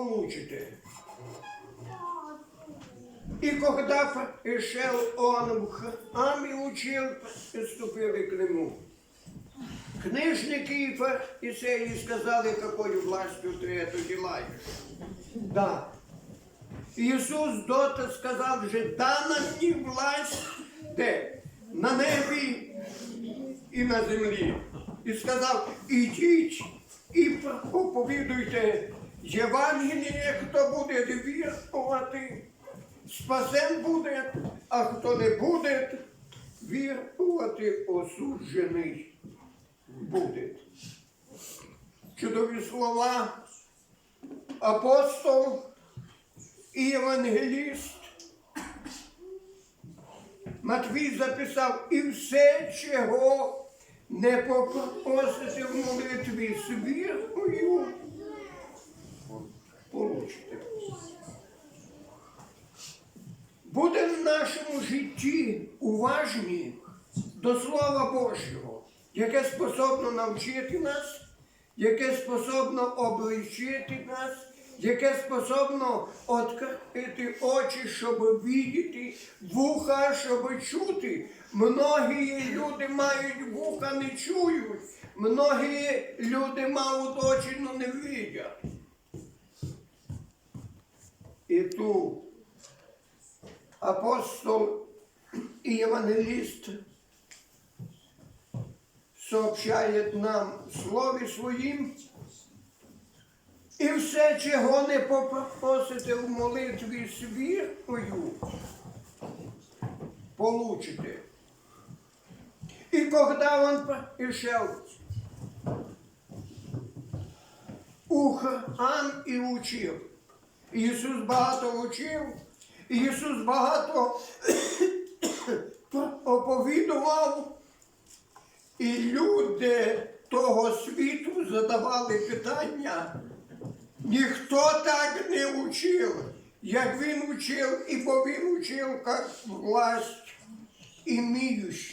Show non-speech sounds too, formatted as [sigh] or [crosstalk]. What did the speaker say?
получите. И когда пришел он в храм и учил, приступили к нему. Книжники и фарисеи сказали, какой властью ты это делаешь. Да. Ісус доти сказав, що дана мені власть де? На небі і на землі. І сказав, ідіть і проповідуйте Євангеліє, хто буде вірувати, спасен буде, а хто не буде вірувати, осуджений буде. Чудові слова. Апостол і євангеліст Матвій записав і все, чого не попросите в молитві з вірою, получите. Буде в нашому житті уважні до Слова Божого, яке способно навчити нас, яке способно обличити нас, яке способно відкрити очі, щоб бачити, вуха, щоб чути. Многі люди мають вуха, не чують. Многі люди мають очі, але не бачать. І тут апостол і євангеліст сообщает нам в Слові Своїм, і все, чого не попросите в молитві з получите. І когда он пришел у храм і учив, Ісус багато учив, Ісус багато [coughs] оповідував, і люди того світу задавали питання. Ніхто так не учив, як він учив, і бо він учив як власть іміючий.